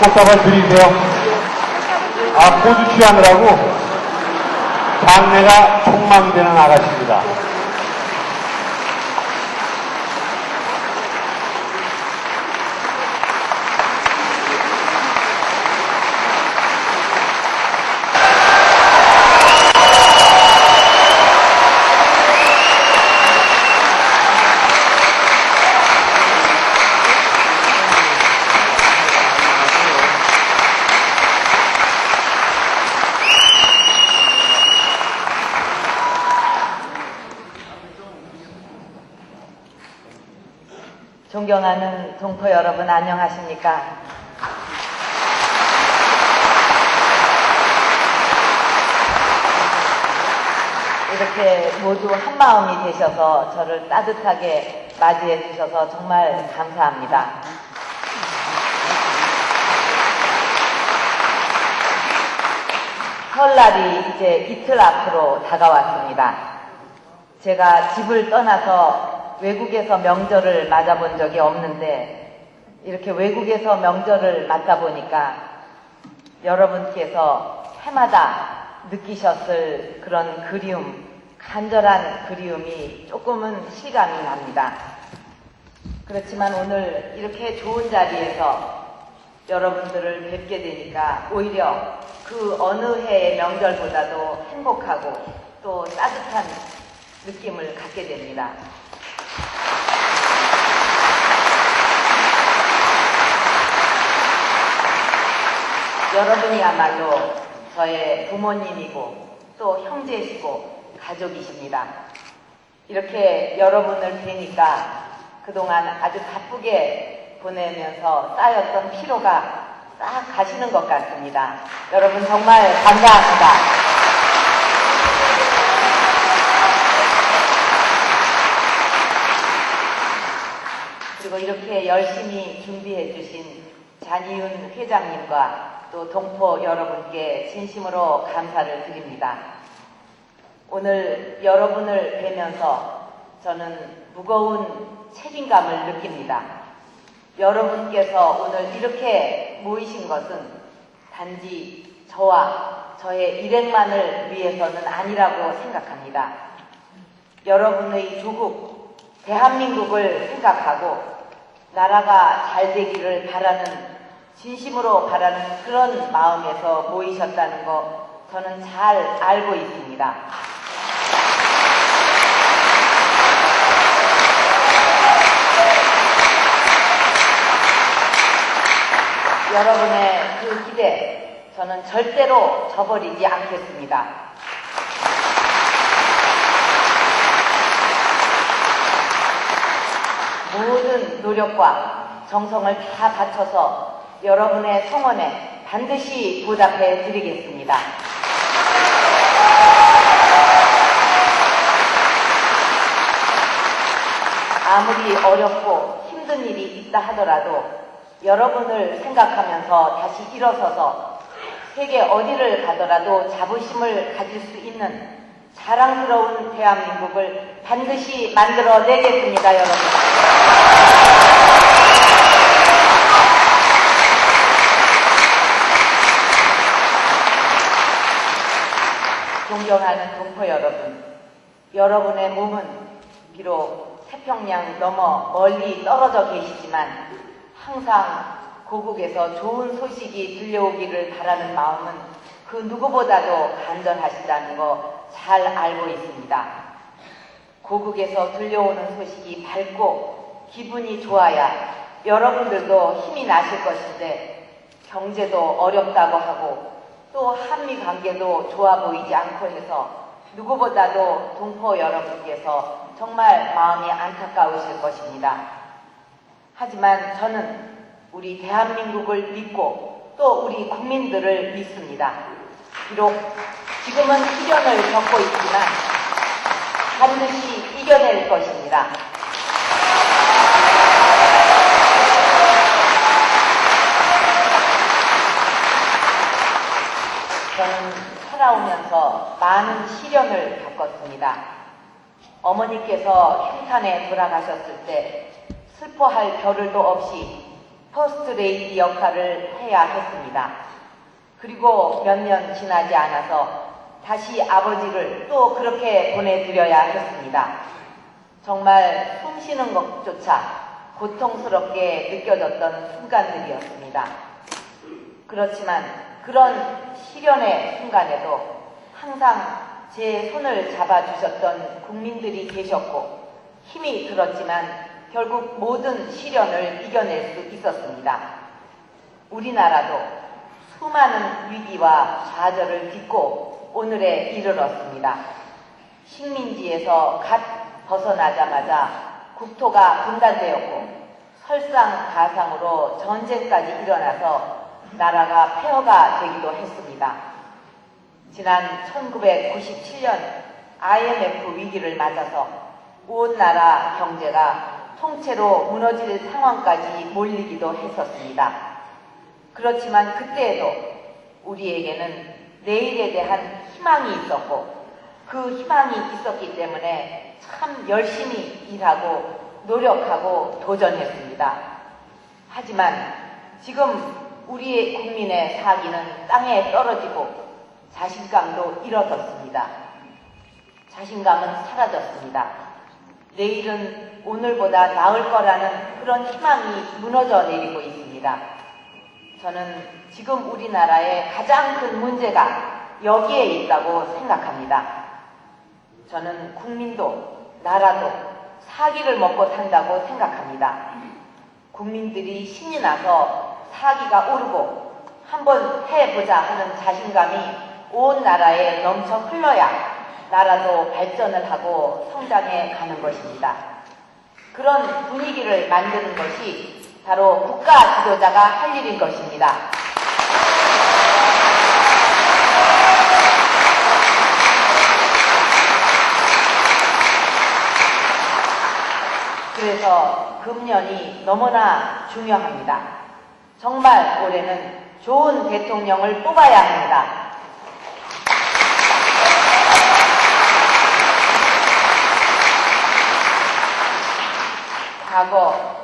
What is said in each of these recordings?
꽃다발 드리세요. 아, 고주 취하느라고 장래가 촉망되는 아가씨입니다. 존경하는 동포 여러분 안녕하십니까? 이렇게 모두 한 마음이 되셔서 저를 따뜻하게 맞이해 주셔서 정말 감사합니다. 설날이 이제 이틀 앞으로 다가왔습니다. 제가 집을 떠나서 외국에서 명절을 맞아본 적이 없는데 이렇게 외국에서 명절을 맞다 보니까 여러분께서 해마다 느끼셨을 그런 그리움, 간절한 그리움이 조금은 실감이 납니다. 그렇지만 오늘 이렇게 좋은 자리에서 여러분들을 뵙게 되니까 오히려 그 어느 해의 명절보다도 행복하고 또 따뜻한 느낌을 갖게 됩니다. 여러분이야말로 저의 부모님이고 또 형제시고 가족이십니다. 이렇게 여러분을 뵈니까 그동안 아주 바쁘게 보내면서 쌓였던 피로가 싹 가시는 것 같습니다. 여러분 정말 감사합니다. 그리고 이렇게 열심히 준비해 주신 잔이윤 회장님과 또 동포 여러분께 진심으로 감사를 드립니다. 오늘 여러분을 뵈면서 저는 무거운 책임감을 느낍니다. 여러분께서 오늘 이렇게 모이신 것은 단지 저와 저의 일행만을 위해서는 아니라고 생각합니다. 여러분의 조국, 대한민국을 생각하고 나라가 잘 되기를 바라는 진심으로 바라는 그런 마음에서 모이셨다는 거 저는 잘 알고 있습니다. 여러분의 그 기대 저는 절대로 저버리지 않겠습니다. 모든 노력과 정성을 다 바쳐서 여러분의 성원에 반드시 보답해 드리겠습니다. 아무리 어렵고 힘든 일이 있다 하더라도 여러분을 생각하면서 다시 일어서서 세계 어디를 가더라도 자부심을 가질 수 있는 자랑스러운 대한민국을 반드시 만들어 내겠습니다, 여러분. 존경하는 동포 여러분, 여러분의 몸은 비록 태평양 넘어 멀리 떨어져 계시지만 항상 고국에서 좋은 소식이 들려오기를 바라는 마음은 그 누구보다도 간절하시다는 거 잘 알고 있습니다. 고국에서 들려오는 소식이 밝고 기분이 좋아야 여러분들도 힘이 나실 것인데 경제도 어렵다고 하고 또 한미 관계도 좋아 보이지 않고 해서 누구보다도 동포 여러분께서 정말 마음이 안타까우실 것입니다. 하지만 저는 우리 대한민국을 믿고 또 우리 국민들을 믿습니다. 비록 지금은 시련을 겪고 있지만 반드시 이겨낼 것입니다. 저는 살아오면서 많은 시련을 겪었습니다. 어머니께서 흉탄에 돌아가셨을 때 슬퍼할 겨를도 없이 퍼스트 레이디 역할을 해야 했습니다. 그리고 몇 년 지나지 않아서 다시 아버지를 또 그렇게 보내드려야 했습니다. 정말 숨 쉬는 것조차 고통스럽게 느껴졌던 순간들이었습니다. 그렇지만 그런 시련의 순간에도 항상 제 손을 잡아주셨던 국민들이 계셨고 힘이 들었지만 결국 모든 시련을 이겨낼 수 있었습니다. 우리나라도 수많은 위기와 좌절을 딛고 오늘에 이르렀습니다. 식민지에서 갓 벗어나자마자 국토가 분단되었고 설상가상으로 전쟁까지 일어나서 나라가 폐허가 되기도 했습니다. 지난 1997년 IMF 위기를 맞아서 온 나라 경제가 통째로 무너질 상황까지 몰리기도 했었습니다. 그렇지만 그때에도 우리에게는 내일에 대한 희망이 있었고 그 희망이 있었기 때문에 참 열심히 일하고 노력하고 도전했습니다. 하지만 지금 우리의 국민의 사기는 땅에 떨어지고 자신감도 잃어졌습니다. 자신감은 사라졌습니다. 내일은 오늘보다 나을 거라는 그런 희망이 무너져 내리고 있습니다. 저는 지금 우리나라의 가장 큰 문제가 여기에 있다고 생각합니다. 저는 국민도 나라도 사기를 먹고 산다고 생각합니다. 국민들이 신이 나서 사기가 오르고 한번 해보자 하는 자신감이 온 나라에 넘쳐 흘러야 나라도 발전을 하고 성장해 가는 것입니다. 그런 분위기를 만드는 것이 바로 국가 지도자가 할 일인 것입니다. 그래서 금년이 너무나 중요합니다. 정말 올해는 좋은 대통령을 뽑아야 합니다. 과거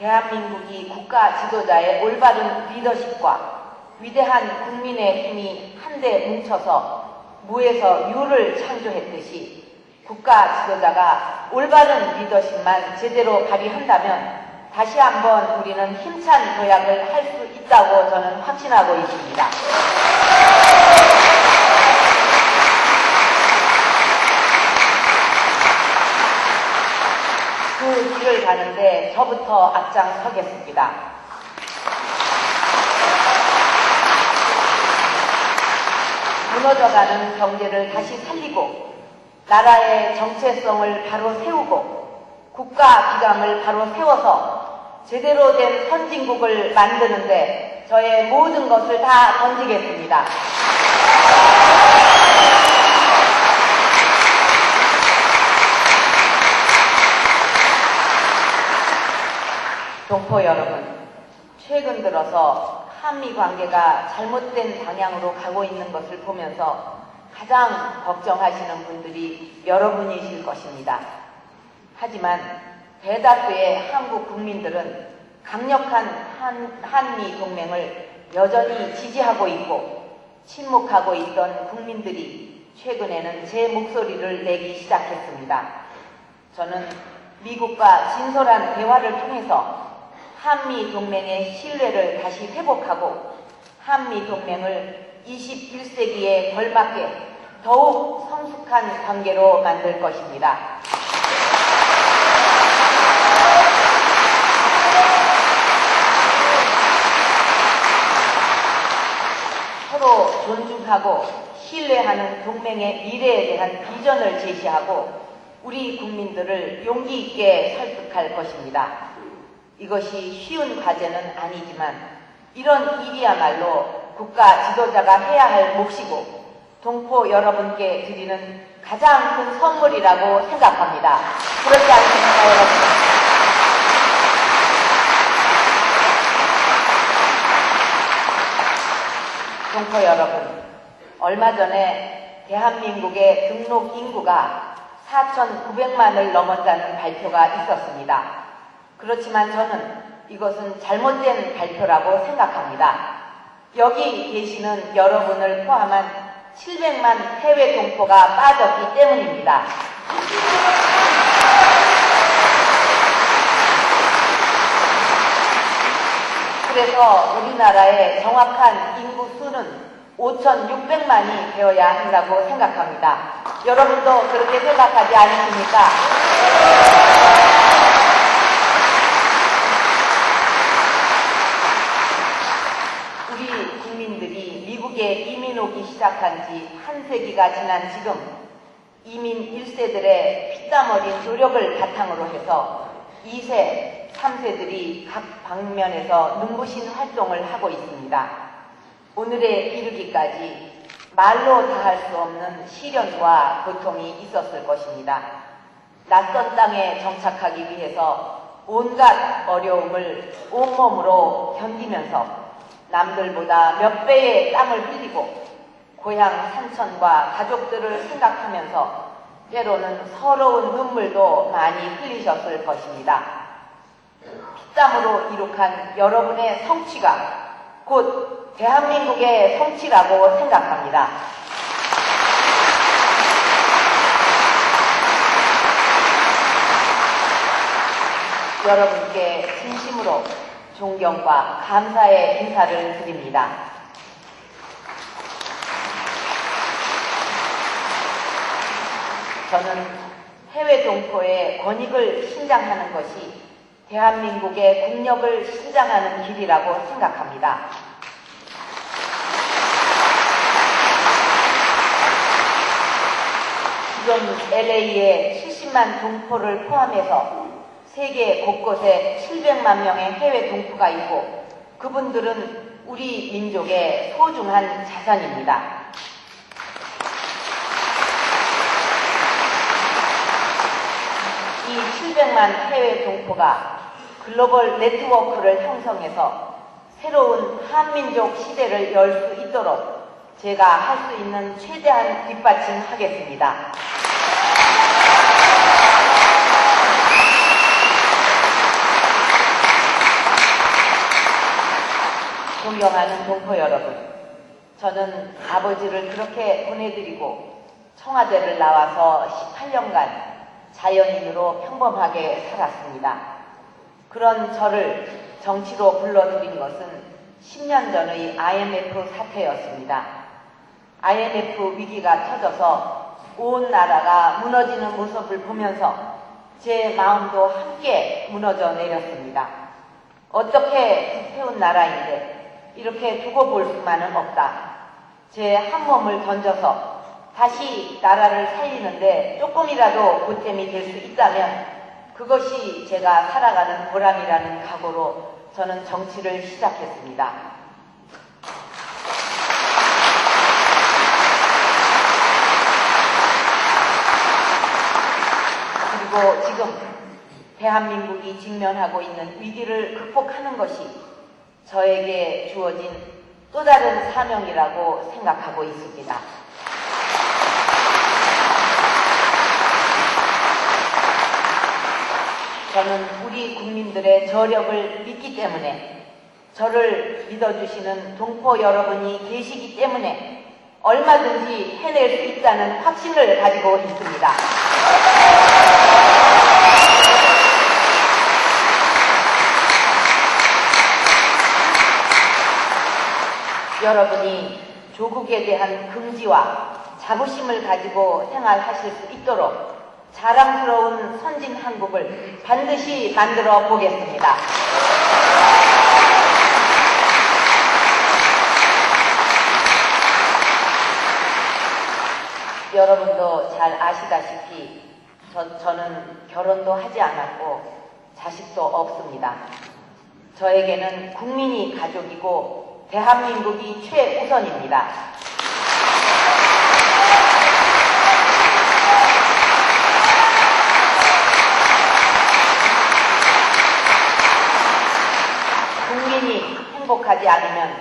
대한민국이 국가 지도자의 올바른 리더십과 위대한 국민의 힘이 한데 뭉쳐서 무에서 유를 창조했듯이 국가 지도자가 올바른 리더십만 제대로 발휘한다면 다시 한번 우리는 힘찬 도약을 할 수 있다고 저는 확신하고 있습니다. 그 길을 가는데 저부터 앞장서겠습니다. 무너져가는 경제를 다시 살리고 나라의 정체성을 바로 세우고 국가 기강을 바로 세워서 제대로 된 선진국을 만드는데 저의 모든 것을 다 던지겠습니다. 동포 여러분, 최근 들어서 한미 관계가 잘못된 방향으로 가고 있는 것을 보면서 가장 걱정하시는 분들이 여러분이실 것입니다. 하지만 대다수의 한국 국민들은 강력한 한, 한미 동맹을 여전히 지지하고 있고 침묵하고 있던 국민들이 최근에는 제 목소리를 내기 시작했습니다. 저는 미국과 진솔한 대화를 통해서 한미 동맹의 신뢰를 다시 회복하고 한미 동맹을 21세기에 걸맞게 더욱 성숙한 관계로 만들 것입니다. 서로 존중하고 신뢰하는 동맹의 미래에 대한 비전을 제시하고 우리 국민들을 용기 있게 설득할 것입니다. 이것이 쉬운 과제는 아니지만 이런 일이야말로 국가 지도자가 해야 할 몫이고 동포 여러분께 드리는 가장 큰 선물이라고 생각합니다. 그렇지 않습니까, 여러분? 동포 여러분, 얼마 전에 대한민국의 등록 인구가 4,900만을 넘었다는 발표가 있었습니다. 그렇지만 저는 이것은 잘못된 발표라고 생각합니다. 여기 계시는 여러분을 포함한 700만 해외 동포가 빠졌기 때문입니다. 그래서 우리나라의 정확한 인구 수는 5,600만이 되어야 한다고 생각합니다. 여러분도 그렇게 생각하지 않으십니까? 우리 국민들이 미국에 이민 오기 시작한 지 한 세기가 지난 지금 이민 1세들의 피땀 어린 노력을 바탕으로 해서 2세, 3세들이 각 방면에서 눈부신 활동을 하고 있습니다. 오늘에 이르기까지 말로 다 할 수 없는 시련과 고통이 있었을 것입니다. 낯선 땅에 정착하기 위해서 온갖 어려움을 온몸으로 견디면서 남들보다 몇 배의 땀을 흘리고 고향 산천과 가족들을 생각하면서 때로는 서러운 눈물도 많이 흘리셨을 것입니다. 피땀으로 이룩한 여러분의 성취가 곧 대한민국의 성취라고 생각합니다. 여러분께 진심으로 존경과 감사의 인사를 드립니다. 저는 해외 동포의 권익을 신장하는 것이 대한민국의 국력을 신장하는 길이라고 생각합니다. 지금 LA에 70만 동포를 포함해서 세계 곳곳에 700만 명의 해외 동포가 있고 그분들은 우리 민족의 소중한 자산입니다. 이 700만 해외 동포가 글로벌 네트워크를 형성해서 새로운 한민족 시대를 열 수 있도록 제가 할 수 있는 최대한 뒷받침하겠습니다. 존경하는 동포 여러분, 저는 아버지를 그렇게 보내드리고 청와대를 나와서 18년간 자연인으로 평범하게 살았습니다. 그런 저를 정치로 불러들인 것은 10년 전의 IMF 사태였습니다. IMF 위기가 터져서 온 나라가 무너지는 모습을 보면서 제 마음도 함께 무너져 내렸습니다. 어떻게 불태운 나라인데 이렇게 두고 볼 수만은 없다. 제 한 몸을 던져서 다시 나라를 살리는데 조금이라도 보탬이 될 수 있다면 그것이 제가 살아가는 보람이라는 각오로 저는 정치를 시작했습니다. 그리고 지금 대한민국이 직면하고 있는 위기를 극복하는 것이 저에게 주어진 또 다른 사명이라고 생각하고 있습니다. 저는 우리 국민들의 저력을 믿기 때문에 저를 믿어주시는 동포 여러분이 계시기 때문에 얼마든지 해낼 수 있다는 확신을 가지고 있습니다. 여러분이 조국에 대한 긍지와 자부심을 가지고 생활하실 수 있도록 자랑스러운 선진 한국을 반드시 만들어 보겠습니다. 여러분도 잘 아시다시피 저, 저는 결혼도 하지 않았고 자식도 없습니다. 저에게는 국민이 가족이고 대한민국이 최우선입니다. 국민이 행복하지 않으면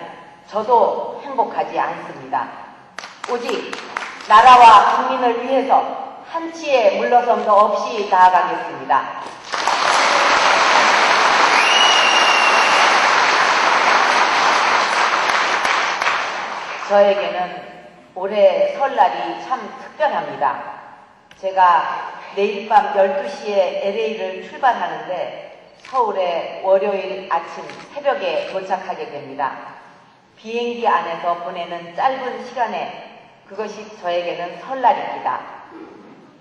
저도 행복하지 않습니다. 오직 나라와 국민을 위해서 한치의 물러섬도 없이 나아가겠습니다. 저에게는 올해 설날이 참 특별합니다. 제가 내일 밤 12시에 LA를 출발하는데 서울에 월요일 아침 새벽에 도착하게 됩니다. 비행기 안에서 보내는 짧은 시간에 그것이 저에게는 설날입니다.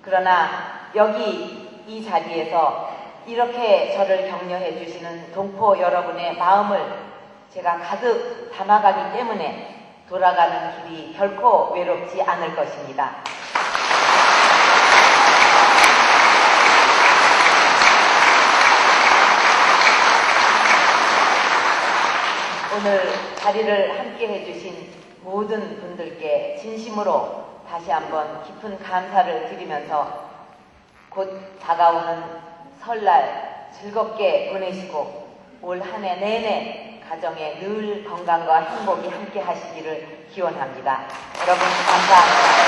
그러나 여기 이 자리에서 이렇게 저를 격려해 주시는 동포 여러분의 마음을 제가 가득 담아가기 때문에 돌아가는 길이 결코 외롭지 않을 것입니다. 오늘 자리를 함께 해주신 모든 분들께 진심으로 다시 한번 깊은 감사를 드리면서 곧 다가오는 설날 즐겁게 보내시고 올 한 해 내내 가정에 늘 건강과 행복이 함께 하시기를 기원합니다. 여러분 감사합니다.